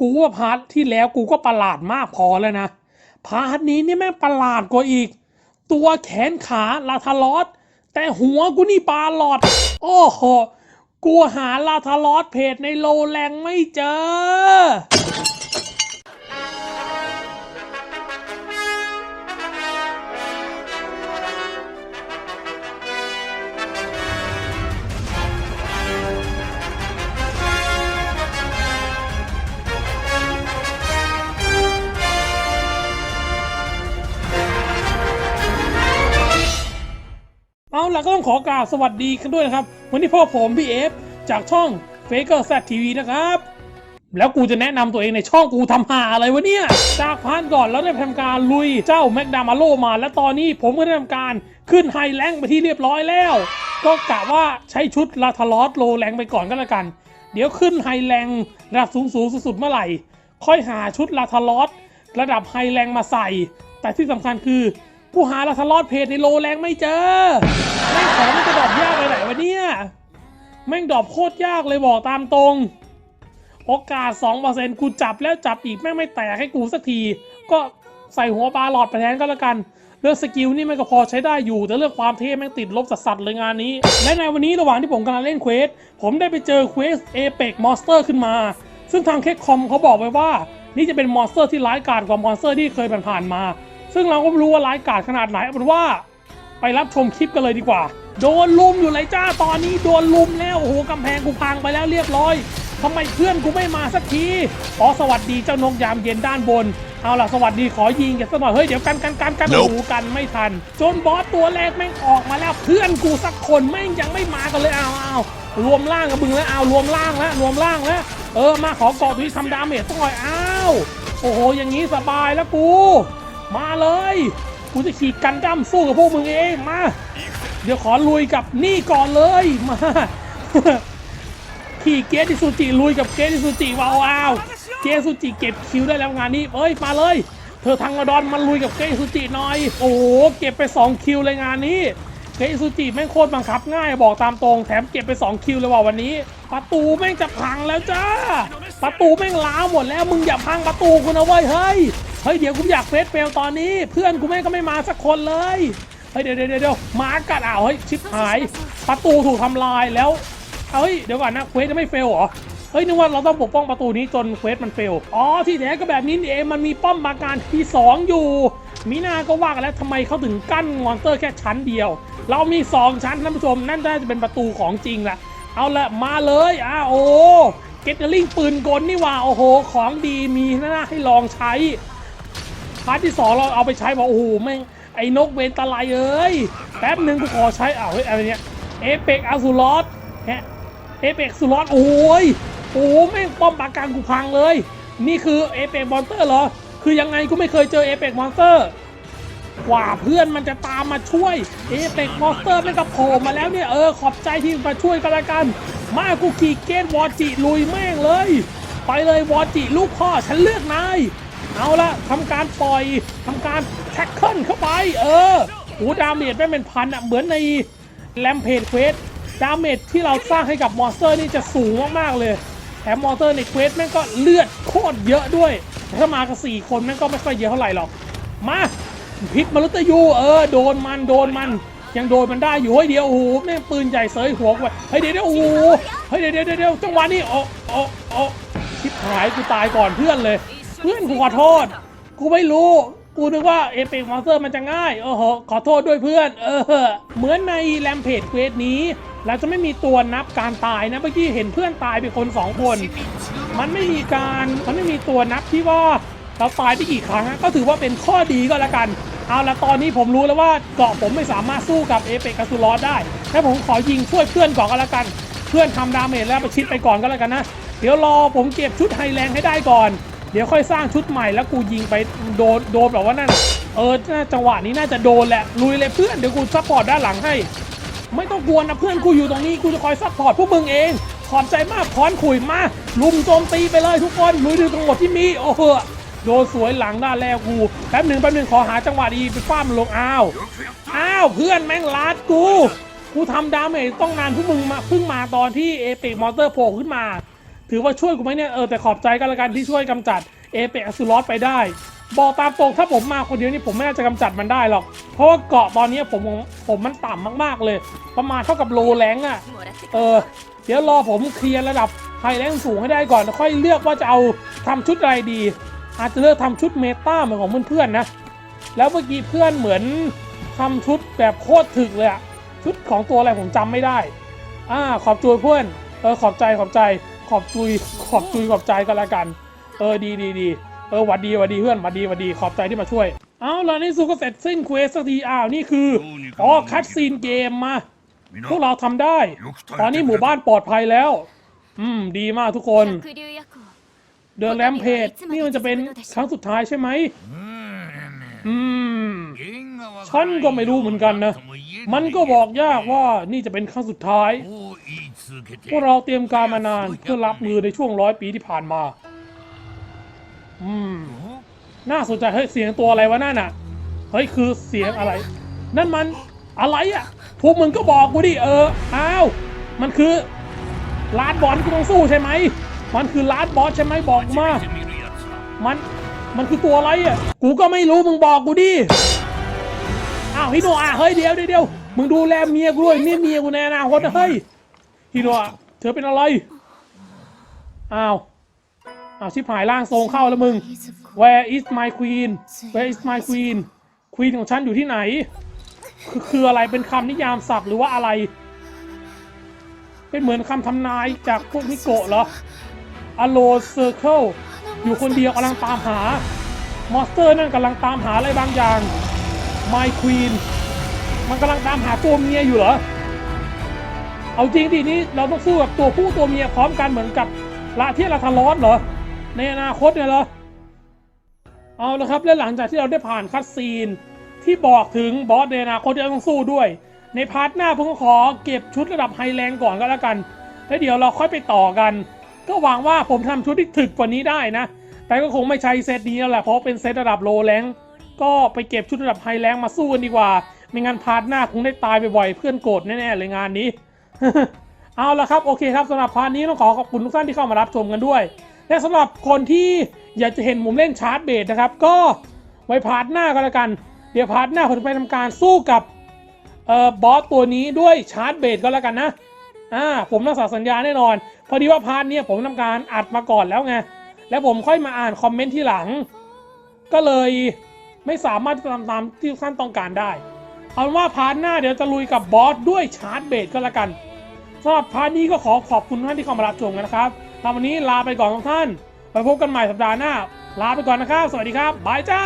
กูว่าพาร์ทที่แล้วกูก็ประหลาดมากพอแล้วนะ พาร์ทนี้นี่แม่งประหลาดกว่าอีก ตัวแขนขาลาทารอสแต่หัวกูนี่ปลาหลอด โอ้โห กูหาลาทารอสเพจในโลแรงไม่เจอ เอาล่ะก็ต้องขอกราบสวัสดีกันด้วยนะครับ วันนี้พ่อผมพี่เอฟจากช่อง Faker Z TV นะครับ แล้วกูจะแนะนำตัวเองในช่องกูทำหาอะไรวะเนี่ย จากพานก่อนแล้วได้ทำการลุยเจ้าแมกดามาโลมา และตอนนี้ผมก็ได้ทำการขึ้นไฮแลงค์ไปที่เรียบร้อยแล้ว ก็กะว่าใช้ชุดลาทารอสโลแรงไปก่อนก็แล้วกัน เดี๋ยวขึ้นไฮแรงค์ระดับสูงสูงสุดๆเมื่อไหร่ ค่อยหาชุดลาทารอสระดับไฮแรงค์มาใส่ แต่ที่สำคัญคือกูหาลาทารอสเพจในโลแรงไม่เจอ แม่ของมันจะดรอปยากไปไหนวะเนี่ยแม่งดรอปโคตรยากเลยบอกตามตรง โอกาส2%กูจับแล้วจับอีกแม่งไม่แตกให้กูสักที ก็ใส่หัวปลาหลอดไปแทนก็แล้วกัน เรื่องสกิลนี่มันก็พอใช้ได้อยู่ แต่เรื่องความเท่แม่งติดลบสัสๆเลยงานนี้ และในวันนี้ระหว่างที่ผมกำลังเล่นเควส ผมได้ไปเจอเควสเอเปกมอนสเตอร์ขึ้นมา ซึ่งทางเคคอมเขาบอกไว้ว่า นี่จะเป็นมอนสเตอร์ที่ร้ายกาจกว่ามอนสเตอร์ที่เคยผ่านๆมา ซึ่งเราก็ไม่รู้ว่าร้ายกาจขนาดไหนเอาเป็นว่า ไปรับชมคลิปกันเลยดีกว่า โดนลุมอยู่เลยจ้าตอนนี้โดนลุมแล้วโอ้โหกำแพงกูพังไปแล้วเรียบร้อยทำไมเพื่อนกูไม่มาสักทีอ๋อสวัสดีเจ้านกยามเย็นด้านบนเอาล่ะสวัสดีขอยิงกันสักหน่อยเฮ้ยเดี๋ยวกันกันกันกัน Nope หูกันไม่ทัน จนบอสตัวแรกแม่งออกมาแล้วเพื่อนกูสักคนแม่งยังไม่มากันเลยเอาเอารวมร่างกับมึงแล้วเอารวมร่างแล้วรวมร่างแล้วเออมาขอเกาะทุยทำดาเมจสักหน่อยอ้าวโอ้โหอย่างนี้สบายแล้วกู มาเลย กูจะขี่กันดั้มสู้กับพวกมึงเองมา เดี๋ยวขอลุยกับนี่ก่อนเลยมาขี่เกสอิซูจิลุยกับเกสอิซูจิว้าวเกสอิซูจิเก็บคิวได้แล้วงานนี้เอ้ยมาเลย เธอทางกระดอนมันลุยกับเกสอิซูจิหน่อย โอ้โหเก็บไป 2 คิวเลยงานนี้เกสอิซูจิแม่งโคตรบังคับง่ายบอกตามตรงแถมเก็บไป 2 คิวเลยว่ะวันนี้ ประตูแม่งจะพังแล้วจ้าประตูแม่งล้าหมดแล้วมึงอย่าพังประตูกูนะเว้ยเฮ้ย เฮ้ยเดี๋ยวกูอยากเฟสเฟลตอนนี้เพื่อนกูแม่งก็ไม่มาสักคนเลยเฮ้ยเดี๋ยวเดี๋ยวเดี๋ยวมากัดอ่าวเฮ้ยชิบหายประตูถูกทำลายแล้วเฮ้ยเดี๋ยวก่อนนะเควสจะไม่เฟลเหรอเฮ้ยนึกว่าเราต้องปกป้องประตูนี้จนเควสมันเฟลอ๋อที่แท้ก็แบบนี้เองมันมีป้อมปราการที่สองอยู่มีนาก็ว่ากันแล้วทำไมเขาถึงกั้นมอนเตอร์แค่ชั้นเดียว เรามีสองชั้นท่านผู้ชมนั่นน่าจะเป็นประตูของจริงละเอาละมาเลยอะโอ้เกตเตอร์ลิงปืนกลนี่ว่าโอ้โห ของดีมีน่าให้ลองใช้าร์ทที่สองเราเอาไปใช้บอกโอ้โหแม่งไอ้นกเวนตะไลเอ้ยแป๊บหนึ่งกูขอใช้อ้าวเฮ้ยอะไรเนี่ยเอเปกอาซูลอสฮะเอเปกซูลอสโอ้ยโอ้โหแม่งป้อมปราการกูพังเลย นี่คือเอเปกมอนเตอร์เหรอ คือยังไงกูไม่เคยเจอเอเปกมอนเตอร์กว่าเพื่อนมันจะตามมาช่วยเอเปกมอนสเตอร์ไม่งก็โผล่มาแล้วเนี่ยเออขอบใจที่มาช่วยกันละกัน มากูขี่เกตวอจิลุยแม่งเลย ไปเลยวอจิลูกพ่อฉันเลือกนาย เอาละทำการปล่อยทำการแท็กเกิลเข้าไป เออโอ้ดาเมจไม่เป็นพันอะเหมือนในแลมเพจเควสดาเมจที่เราสร้างให้กับมอนสเตอร์นี่จะสูงมากๆเลยแถมมอนสเตอร์ในเควสแม่งก็เลือดโคตรเยอะด้วย ถ้ามากับสี่คนแม่งก็ไม่ค่อยเยอะเท่าไหร่หรอก มาพิษมนุษย์ยูเออโดนมันโดนมันยังโดนมันได้อยู่เฮ้ยเดียวโอ้โหแม่งปืนใหญ่เสยหัวกูไปเฮ้ยเดี๋ยวเดี๋ยวโอ้โหเฮ้ยเดี๋ยวเดี๋ยวเดี๋ยวจังหวะนี้โอ้โอ้โอ้ชิบหายกูตายก่อนเพื่อนเลย เพื่อนกูขอโทษ กูไม่รู้ กูนึกว่าเอเปกมอนสเตอร์มันจะง่าย โอ้โห ขอโทษด้วยเพื่อน เออ เหมือนในแรมเพจเควสนี้ เราจะไม่มีตัวนับการตายนะ เมื่อกี้เห็นเพื่อนตายไปคนสองคน มันไม่มีการ มันไม่มีตัวนับที่ว่าเราตายไปกี่ครั้ง ก็ถือว่าเป็นข้อดีก็แล้วกัน เอาละตอนนี้ผมรู้แล้วว่าเกาะผมไม่สามารถสู้กับเอเปกกาซูลอสได้ถ้าผมขอยิงช่วยเพื่อนก่อนก็แล้วกัน เพื่อนทำดาเมจแล้วประชิดไปก่อนก็แล้วกันนะ เดี๋ยวรอผมเก็บชุดไฮแลนด์ให้ได้ก่อน เดี๋ยวค่อยสร้างชุดใหม่แล้วกูยิงไปโดนโดนแบบว่านั่นเออจังหวะนี้น่าจะโดนแหละลุยเลยเพื่อนเดี๋ยวกูซัพพอร์ตด้านหลังให้ ไม่ต้องกลัวนะเพื่อนกูอยู่ตรงนี้กูจะคอยซัพพอร์ตพวกมึงเองขอบใจมากพรขุยมาลุมโจมตีไปเลยทุกคนลุยดูทั้งหมดที่มีโอ้โหโดนสวยหลังด้านแล้วกูแป๊บหนึ่งแป๊บหนึ่งขอหาจังหวะดีไปฟ้ามลงอ้าวอ้าวเพื่อนแม่งลัดกูกูทำดาเมจต้องนานพวกมึงมาเพิ่งมาตอนที่เอเปกมอเตอร์โผล่ขึ้นมา ถือว่าช่วยกูไหมเนี่ย เออแต่ขอบใจกันละกันที่ช่วยกำจัดเอเปกซูลอสไปได้ บอกตามตรงถ้าผมมาคนเดียวนี่ผมไม่น่าจะกำจัดมันได้หรอก เพราะว่าเกาะตอนนี้ผมผมมันต่ำมากๆเลย ประมาณเท่ากับโลแรงอะ่ะ เออ เดี๋ยวรอผมเคลียร์ระดับไฮแรงสูงให้ได้ก่อนค่อยเลือกว่าจะเอาทำชุดอะไรดี อาจจะเลือกทำชุดเมตาเหมือนของเพื่อนๆนะ แล้วเมื่อกี้เพื่อนเหมือนทำชุดแบบโคตรถึกเลยอะชุดของตัวอะไรผมจำไม่ได้ อ่าขอบจุยเพื่อน เออขอบใจขอบใจ ขอบจุยขอบจุยขอบใจกันละกัน เออดีดีดีเออหวัดดีหวัดดีเพื่อนหวัดดีหวัดดีขอบใจที่มาช่วย เอาล่ะนี่สุก็เสร็จสิ้นเควสสักทีอ้าวนี่คืออ๋อคัดซีนเกมมาพวกเราทำได้ ตอนนี้หมู่บ้านปลอดภัยแล้ว อืม ดีมากทุกคน เดินแรมเพจนี่มันจะเป็นครั้งสุดท้ายใช่ไหมอืมฉันก็ไม่รู้เหมือนกันนะ มันก็บอกยากว่านี่จะเป็นครั้งสุดท้าย พวกเราเตรียมการมานานเพื่อรับมือในช่วงร้อยปีที่ผ่านมา อืม น่าสนใจเฮ้ยเสียงตัวอะไรวะนั่นน่ะ เฮ้ยคือเสียงอะไร นั่นมันอะไรอะ พวกมึงก็บอกกูดิเออ อ้าว มันคือลาดบอลกูต้องสู้ใช่ไหม มันคือลาดบอสใช่ไหมบอกมา มัน มันคือตัวอะไรอะ กูก็ไม่รู้มึงบอกกูดิ อ้าวฮิโนะอะเฮ้ยเดี๋ยวเดี๋ยวมึงดูแลเมียกูด้วยนี่เมียกูแน่นะคนะเฮ้ย ฮิโนะอ่เธอเป็นอะไร อ้าว อ้าวชิบหายร่างทรงเข้าแล้วมึง Where is my queen Where is my queen queen ของฉันอยู่ที่ไหน คือคืออะไรเป็นคำนิยามศัพท์หรือว่าอะไร เป็นเหมือนคำทำนายจากพวกนิโกะเหรอ Alone Circle อยู่คนเดียวกำลังตามหามอสเตอร์นั่นกำลังตามหาอะไรบางอย่าง My Queen มันกำลังตามหาตัวเมียอยู่เหรอ เอาจริงดินี่เราต้องสู้กับตัวผู้ตัวเมียพร้อมกันเหมือนกับละเทียราทารอสเหรอ ในอนาคตเนี่ยเหรอ เอาละครับและหลังจากที่เราได้ผ่านคัดซีน ที่บอกถึงบอสในอนาคตที่เราต้องสู้ด้วย ในพาร์ทหน้าผมขอเก็บชุดระดับไฮแรงก่อนก็แล้วกัน แล้วเดี๋ยวเราค่อยไปต่อกัน ก็หวังว่าผมทำชุดที่ถึกกว่านี้ได้นะ แต่ก็คงไม่ใช้เซตนี้แล้วแหละเพราะเป็นเซตระดับโลแรงก็ไปเก็บชุดระดับไฮแรงมาสู้กันดีกว่า ไม่งั้นพาร์ทหน้าคงได้ตายไปบ่อยเพื่อนโกรธแน่ๆเลยงานนี้ เอาละครับ โอเคครับสำหรับพาร์ทนี้ต้องขอขอบคุณทุกท่านที่เข้ามารับชมกันด้วย และสำหรับคนที่อยากจะเห็นผมเล่นชาร์จเบสนะครับ ก็ไว้พาร์ทหน้าก็แล้วกัน เดี๋ยวพาร์ทหน้าผมจะไปทำการสู้กับเอ่อบอสตัวนี้ด้วยชาร์จเบสก็แล้วกันนะอ่าผมรักษาสัญญาแน่นอน พอดีว่าพาร์ทนี้ผมทำการอัดมาก่อนแล้วไงแล้วผมค่อยมาอ่านคอมเมนต์ที่หลัง ก็เลยไม่สามารถจะทำตามที่ทุกท่านต้องการได้ เอาว่าพาร์ทหน้าเดี๋ยวจะลุยกับบอสด้วยชาร์จเบสก็แล้วกัน สำหรับพาร์ทนี้ก็ขอขอบคุณท่านที่เข้ามารับชมกันนะครับทำวันนี้ลาไปก่อนทุกท่าน ไปพบกันใหม่สัปดาห์หน้า ลาไปก่อนนะครับ สวัสดีครับ บายจ้า